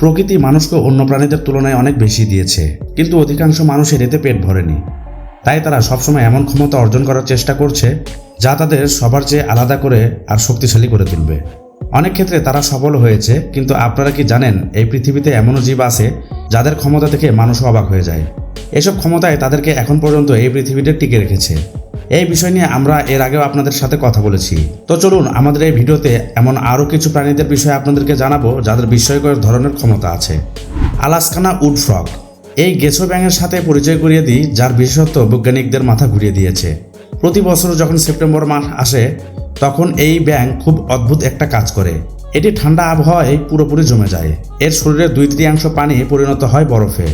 প্রকৃতি মানুষকে অন্য প্রাণীদের তুলনায় অনেক বেশি দিয়েছে, কিন্তু অধিকাংশ মানুষের এতে পেট ভরেনি। তাই তারা সবসময় এমন ক্ষমতা অর্জন করার চেষ্টা করছে, যা তাদের সবার চেয়ে আলাদা করে আর শক্তিশালী করে তুলবে। অনেক ক্ষেত্রে তারা সফল হয়েছে, কিন্তু আপনারা কি জানেন, এই পৃথিবীতে এমনও জীব আছে, যাদের ক্ষমতা থেকে মানুষও অবাক হয়ে যায়। এসব ক্ষমতায় তাদেরকে এখন পর্যন্ত এই পৃথিবীতে টিকে রেখেছে। এই বিষয় নিয়ে আমরা এর আগেও আপনাদের সাথে কথা বলেছি। তো চলুন, আমাদের এই ভিডিওতে এমন আরও কিছু প্রাণীদের বিষয়ে আপনাদেরকে জানাব, যাদের বিস্ময়কর ধরনের ক্ষমতা আছে। Alaskan wood frog. এই গেছো ব্যাঙের সাথে পরিচয় করিয়ে দিই, যার বিশেষত্ব বৈজ্ঞানিকদের মাথা ঘুরিয়ে দিয়েছে। প্রতি বছর যখন সেপ্টেম্বর মাস আসে, তখন এই ব্যাঙ খুব অদ্ভুত একটা কাজ করে। এটি ঠান্ডা আবহাওয়ায় পুরোপুরি জমে যায়। এর শরীরের দুই তৃতীয়াংশ পানি পরিণত হয় বরফে।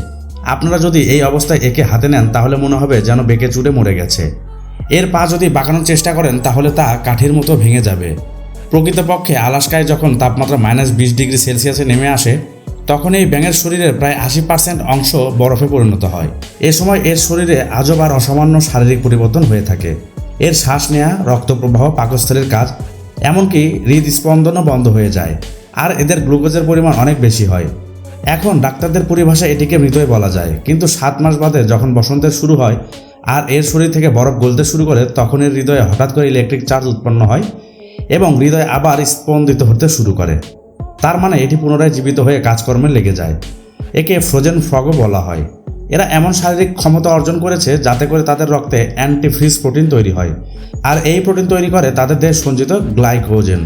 আপনারা যদি এই অবস্থায় একে হাতে নেন, তাহলে মনে হবে যেন বেঁকে চুড়ে মরে গেছে। এর পা যদি বাঁকানোর চেষ্টা করেন, তাহলে তা কাঠির মতো ভেঙে যাবে। প্রকৃতপক্ষে আলাস্কায় যখন তাপমাত্রা মাইনাস বিশ ডিগ্রি সেলসিয়াসে নেমে আসে, তখন এই ব্যাঙের শরীরের প্রায় আশি পার্সেন্ট অংশ বরফে পরিণত হয়। এ সময় এর শরীরে আজব আর অসামান্য শারীরিক পরিবর্তন হয়ে থাকে। এর শ্বাস নেওয়া রক্ত প্রবাহ পাকস্থলীর কাজ, এমনকি হৃদস্পন্দনও বন্ধ হয়ে যায়। আর এদের গ্লুকোজের পরিমাণ অনেক বেশি হয়। এখন ডাক্তারদের পরিভাষায় এটিকে মৃতই বলা যায়। কিন্তু সাত মাস বাদে যখন বসন্তের শুরু হয় আর এর শরীর থেকে বরফ গলতে শুরু করে, তখন এর হৃদয়ে হঠাৎ করে ইলেকট্রিক চার্জ উৎপন্ন হয় এবং হৃদয় আবার স্পন্দিত হতে শুরু করে। তার মানে এটি পুনরায় জীবিত হয়ে কাজকর্মে লেগে যায়। একে ফ্রোজেন ফ্রগও বলা হয়। এরা এমন শারীরিক ক্ষমতা অর্জন করেছে যাতে করে তাদের রক্তে অ্যান্টিফ্রিজ প্রোটিন তৈরি হয়। আর এই প্রোটিন তৈরি করে তাদের দেহে সঞ্চিত গ্লাইকোজেন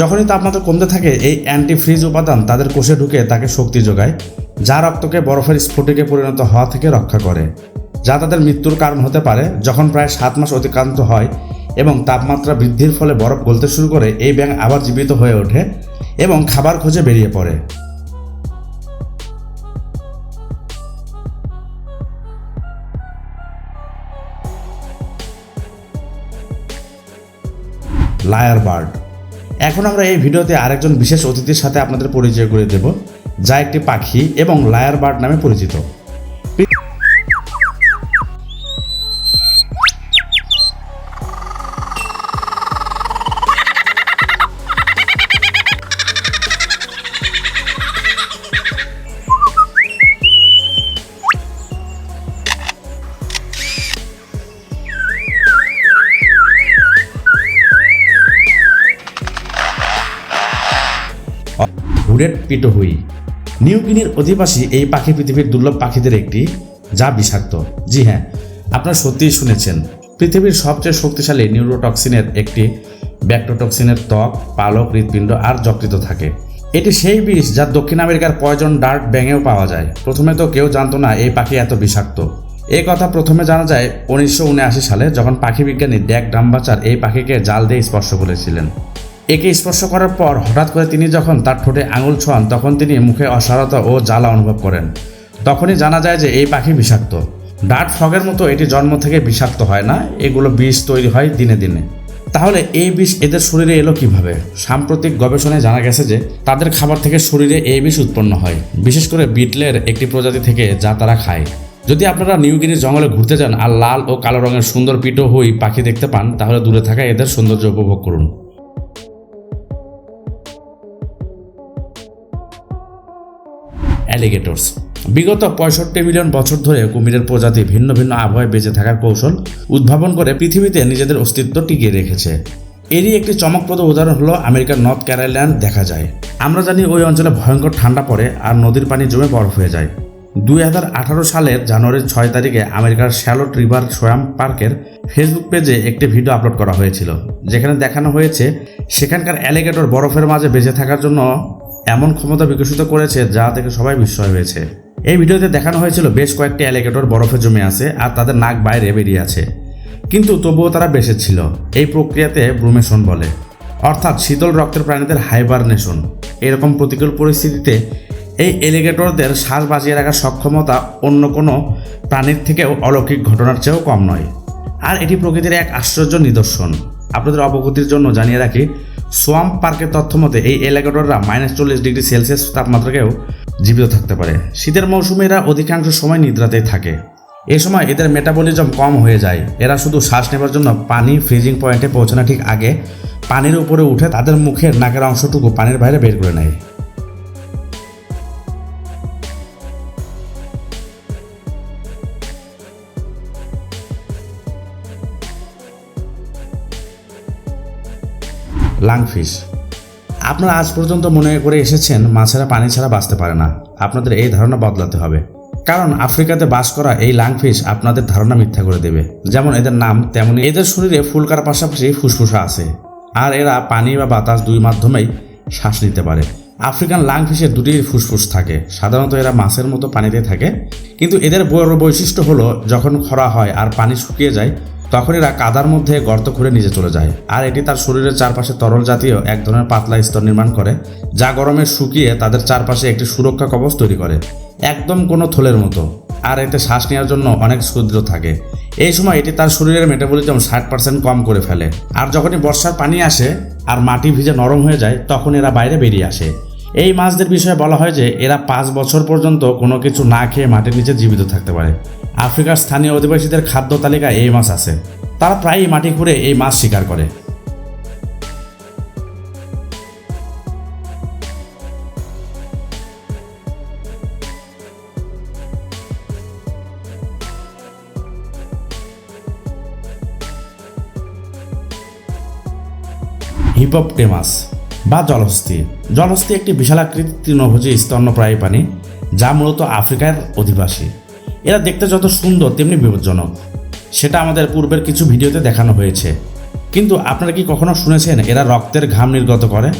যখনই তাপমাত্রা কমতে থাকে, এই অ্যান্টিফ্রিজ উপাদান তাদের কোষে ঢুকে তাকে শক্তি যোগায়, যা রক্তকে বরফের স্ফটিকে পরিণত হওয়া থেকে রক্ষা করে, যা তাদের মৃত্যুর কারণ হতে পারে যখন প্রায় সাত মাস অতিক্রান্ত হয় এবং তাপমাত্রা বৃদ্ধির ফলে বরফ গলতে শুরু করে এই ব্যাঙ আবার জীবিত হয়ে ওঠে এবং খাবার খোঁজে বেরিয়ে পড়ে। লায়ার বার্ড এখন আমরা এই ভিডিওতে আরেকজন বিশেষ অতিথির সাথে আপনাদের পরিচয় করে দেব, যা একটি পাখি এবং লায়ার বার্ড নামে পরিচিত। হুডেড পিটোহুই নিউ গিনির অধিবাসী এই পাখি পৃথিবীর দুর্লভ পাখিদের একটি, যা বিষাক্ত। জি হ্যাঁ আপনারা সত্যিই শুনেছেন। পৃথিবীর সবচেয়ে শক্তিশালী নিউরোটক্সিনের একটি ব্যাক্টোটক্সিনের ত্বক, পালক, হৃৎপিণ্ড আর যকৃত থাকে। এটি সেই বিষ যা দক্ষিণ আমেরিকার পয়জন ডার্ট ব্যাঙেও পাওয়া যায়। প্রথমে তো কেউ জানতো না এই পাখি এত বিষাক্ত। এই কথা প্রথমে জানা যায় উনিশশো উনআশি সালে যখন পাখি বিজ্ঞানী ড্যাক ডাম্বাচার এই পাখিকে জাল দিয়ে স্পর্শ করেছিলেন। একে স্পর্শ করার পর হঠাৎ করে তিনি যখন তার ঠোঁটে আঙুল ছোঁয়ান, তখন তিনি মুখে অসারতা ও জ্বালা অনুভব করেন। তখনই জানা যায় যে এই পাখি বিষাক্ত। ডার্ট ফগের মতো এটি জন্ম থেকে বিষাক্ত হয় না, এগুলো বিষ তৈরি হয় দিনে দিনে। তাহলে এই বিষ এদের শরীরে এলো কীভাবে? সাম্প্রতিক গবেষণায় জানা গেছে যে তাদের খাবার থেকে শরীরে এই বিষ উৎপন্ন হয়। বিশেষ করে বিটলের একটি প্রজাতি থেকে যা তারা খায়। যদি আপনারা নিউগিনির জঙ্গলে ঘুরতে যান আর লাল ও কালো রঙের সুন্দর পিটো হই পাখি দেখতে পান, তাহলে দূরে থাকা এদের সৌন্দর্য উপভোগ করুন। অ্যালিগেটরস। বিগত পঁয়ষট্টি মিলিয়ন বছর ধরে কুমিরের প্রজাতি ভিন্ন ভিন্ন আবহাওয়ায় বেঁচে থাকার কৌশল উদ্ভাবন করে পৃথিবীতে নিজেদের অস্তিত্ব টিকিয়ে রেখেছে। এরই একটি চমকপ্রদ উদাহরণ হলো আমেরিকার নর্থ ক্যারোলাইন দেখা যায়। আমরা জানি ওই অঞ্চলে ভয়ঙ্কর ঠান্ডা পড়ে আর নদীর পানি জমে বরফ হয়ে যায়। দুই হাজার আঠারো সালের জানুয়ারির ছয় তারিখে আমেরিকার শ্যালোট রিভার সোয়াম পার্কের ফেসবুক পেজে একটি ভিডিও আপলোড করা হয়েছিল, যেখানে দেখানো হয়েছে সেখানকার অ্যালিগেটর বরফের মাঝে বেঁচে থাকার জন্য এমন ক্ষমতা বিকশিত করেছে যা থেকে সবাই বিস্ময় হয়েছে। এই ভিডিওতে দেখানো হয়েছিল বেশ কয়েকটি অ্যালিগেটর বরফে জমে আছে আর তাদের নাক বাইরে বেরিয়ে আছে। কিন্তু তবুও তারা বেঁচে ছিল, এই প্রক্রিয়াতে ব্রুমেশন বলে। অর্থাৎ শীতল রক্তের প্রাণীদের হাইবারনেশন। এরকম প্রতিকূল পরিস্থিতিতে এই এলিগেটরদের শ্বাস বাঁচিয়ে রাখার সক্ষমতা অন্য কোনো প্রাণীর থেকেও অলৌকিক ঘটনার চেয়েও কম নয়। আর এটি প্রকৃতির এক আশ্চর্য নিদর্শন। আপনাদের অবগতির জন্য জানিয়ে রাখি সোয়াম্প পার্কের তথ্য মতে, এই এলাকাটররা মাইনাস চল্লিশ ডিগ্রি সেলসিয়াস তাপমাত্রাকেও জীবিত থাকতে পারে। শীতের মৌসুমে এরা অধিকাংশ সময় নিদ্রাতেই থাকে। এ সময় এদের মেটাবলিজম কম হয়ে যায়। এরা শুধু শ্বাস নেবার জন্য পানি ফ্রিজিং পয়েন্টে পৌঁছানো ঠিক আগে পানির উপরে উঠে তাদের মুখের নাকের অংশটুকু পানির বাইরে বের করে নেয়। লাংফিশ আপনারা আজ পর্যন্ত মনে করে এসেছেন মাছেরা পানি ছাড়া বাঁচতে পারে না। আপনাদের এই ধারণা বদলাতে হবে। কারণ আফ্রিকাতে বাস করা এই লাংফিশ আপনাদের ধারণা মিথ্যা করে দেবে। যেমন এদের নাম, তেমনি এদের শরীরে ফুলকার পাশাপাশি ফুসফুসা আছে। আর এরা পানি বা বাতাস দুই মাধ্যমেই শ্বাস নিতে পারে। আফ্রিকান লাংফিশের দুটি ফুসফুস থাকে। সাধারণত এরা মাছের মতো পানিতে থাকে। কিন্তু এদের বড় বৈশিষ্ট্য হলো, যখন খরা হয় আর পানি শুকিয়ে যায় তখন এরা কাদার মধ্যে গর্ত খুঁড়ে নিচে চলে যায়। আর এটি তার শরীরের চারপাশে তরল জাতীয় এক ধরনের পাতলা স্তর নির্মাণ করে, যা গরমে শুকিয়ে তাদের চারপাশে একটি সুরক্ষা কবচ তৈরি করে, একদম কোনো থলের মতো। আর এতে শ্বাস নেওয়ার জন্য অনেক সুদৃঢ় থাকে। এই সময় এটি তার শরীরের মেটাবলিজম ষাট পার্সেন্ট কম করে ফেলে। আর যখনই বর্ষার পানি আসে আর মাটি ভিজে নরম হয়ে যায়, তখন এরা বাইরে বেরিয়ে আসে। এই মাছদের বিষয়ে বলা হয় যে, এরা পাঁচ বছর পর্যন্ত কোনো কিছু না খেয়ে মাটির নিচে জীবিত থাকতে পারে। আফ্রিকার স্থানীয় অধিবাসীদের খাদ্য তালিকায় এই মাছ আছে। তারা প্রায়ই মাটি খুঁড়ে এই মাছ শিকার করে। হিপপটেমাস বা জলহস্তি। জলহস্তি একটি বিশাল বিশালাকৃতি তৃণভোজী স্তন্যপ্রায়ী প্রাণী, যা মূলত আফ্রিকার অধিবাসী। এরা দেখতে যত সুন্দর, তেমনি বিপজ্জনক। সেটা আমাদের পূর্বের কিছু ভিডিওতে দেখানো হয়েছে। কিন্তু আপনারা কি কখনো শুনেছেন এরা রক্তের ঘাম নির্গত করে?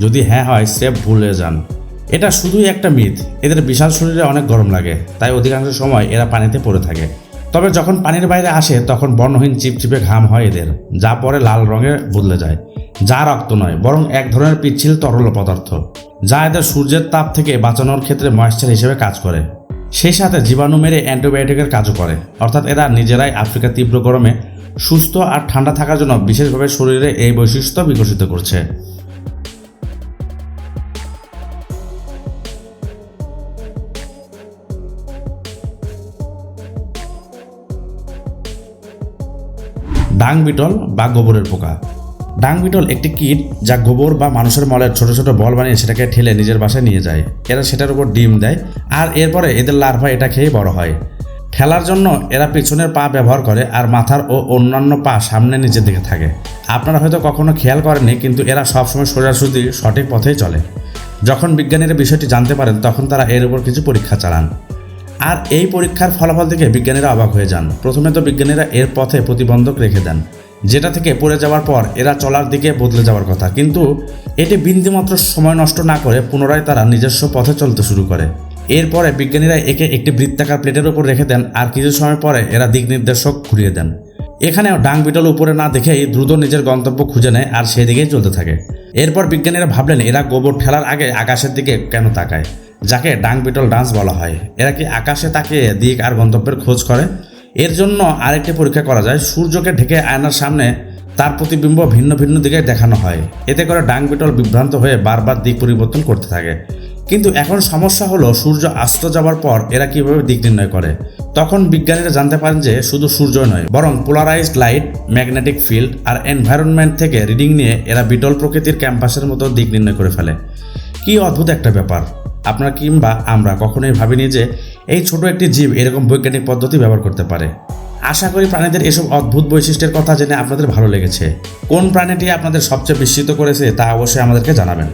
যদি হ্যাঁ হয় স্রেফ ভুলে যান। এটা শুধুই একটা মিথ। এদের বিশাল শরীরে অনেক গরম লাগে, তাই অধিকাংশ সময় এরা পানিতে পড়ে থাকে। তবে যখন পানির বাইরে আসে, তখন বর্ণহীন চিপচিপে ঘাম হয় এদের, যা পরে লাল রঙে বদলে যায়। যা রক্ত নয়, বরং এক ধরনের পিচ্ছিল তরল পদার্থ, যা এদের সূর্যের তাপ থেকে বাঁচানোর ক্ষেত্রে ময়েশ্চার হিসেবে কাজ করে। সেই সাথে জীবাণু মেরে অ্যান্টিবায়োটিকের কাজও করে, অর্থাৎ এরা নিজেরাই আফ্রিকার তীব্র গরমে সুস্থ আর ঠান্ডা থাকার জন্য বিশেষভাবে শরীরে এই বৈশিষ্ট্য বিকশিত করছে। ডাং বিটল বা গোবরের পোকা। ডাং বিটল একটি কীট যা গোবর বা মানুষের মলের ছোট ছোট বল বানিয়ে সেটাকে ঠেলে নিজের বাসায় নিয়ে যায়। এরা সেটার উপর ডিম দেয় আর এরপরে এদের লার্ভা এটা খেয়ে বড় হয়। খেলার জন্য এরা পিছনের পা ব্যবহার করে আর মাথার ও অন্যান্য পা সামনে নিচের দিকে থাকে। আপনারা হয়তো কখনো খেয়াল করেননি, কিন্তু এরা সবসময় সোজাসুজি সঠিক পথেই চলে। যখন বিজ্ঞানীরা বিষয়টি জানতে পারেন, তখন তারা এর উপর কিছু পরীক্ষা চালান। আর এই পরীক্ষার ফলাফল দেখে বিজ্ঞানীরা অবাক হয়ে যান। প্রথমে তো বিজ্ঞানীরা এর পথে প্রতিবন্ধক রেখে দেন। যেটা থেকে পড়ে যাওয়ার পর এরা চলার দিকে বদলে যাওয়ার কথা। কিন্তু এটি বিন্দুমাত্র সময় নষ্ট না করে পুনরায় তারা নিজস্ব পথে চলতে শুরু করে। এরপরে বিজ্ঞানীরা একে একটি বৃত্তাকার প্লেটের উপর রেখে দেন আর কিছু সময় পরে এরা দিক নির্দেশক ঘুরিয়ে দেন। এখানেও ডাং বিটল উপরে না দেখেই দ্রুত নিজের গন্তব্য খুঁজে নেয় আর সেই দিকেই চলতে থাকে। এরপর বিজ্ঞানীরা ভাবলেন, এরা গোবর ঠেলার আগে আকাশের দিকে কেন তাকায়? যাকে ডাং বিটল ডান্স বলা হয়। এরা কি আকাশে তাকে দিক আর গন্তব্যের খোঁজ করে? এর জন্য আরেকটি পরীক্ষা করা যায়। সূর্যকে ঢেকে আয়নার সামনে তার প্রতিবিম্ব ভিন্ন ভিন্ন দিকে দেখানো হয়। এতে করে ডাং বিটল বিভ্রান্ত হয়ে বারবার দিক পরিবর্তন করতে থাকে। কিন্তু এখন সমস্যা হলো, সূর্য আস্ত যাওয়ার পর এরা কীভাবে দিক নির্ণয় করে? তখন বিজ্ঞানীরা জানতে পারেন যে শুধু সূর্য নয়, বরং পোলারাইজড লাইট, ম্যাগনেটিক ফিল্ড আর এনভায়রনমেন্ট থেকে রিডিং নিয়ে এরা বিটল প্রকৃতির ক্যাম্পাসের মতো দিক নির্ণয় করে ফেলে। কি অদ্ভুত একটা ব্যাপার। আপনারা কিংবা আমরা কখনোই ভাবিনি যে এই ছোট একটি জীব এরকম বৈজ্ঞানিক পদ্ধতি ব্যবহার করতে পারে। আশা করি প্রাণীদের এসব অদ্ভুত বৈশিষ্ট্যের কথা জেনে আপনাদের ভালো লেগেছে। কোন প্রাণীটি আপনাদের সবচেয়ে বিস্মিত করেছে তা অবশ্যই আমাদেরকে জানাবেন।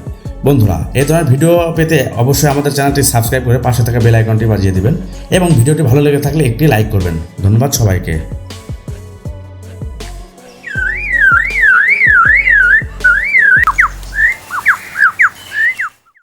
বন্ধুরা, এই ধরনের ভিডিও পেতে অবশ্যই আমাদের চ্যানেলটি সাবস্ক্রাইব করে পাশে থাকা বেল আইকনটি বাজিয়ে দিবেন এবং ভিডিওটি ভালো লেগে থাকলে একটি লাইক করবেন। ধন্যবাদ সবাইকে।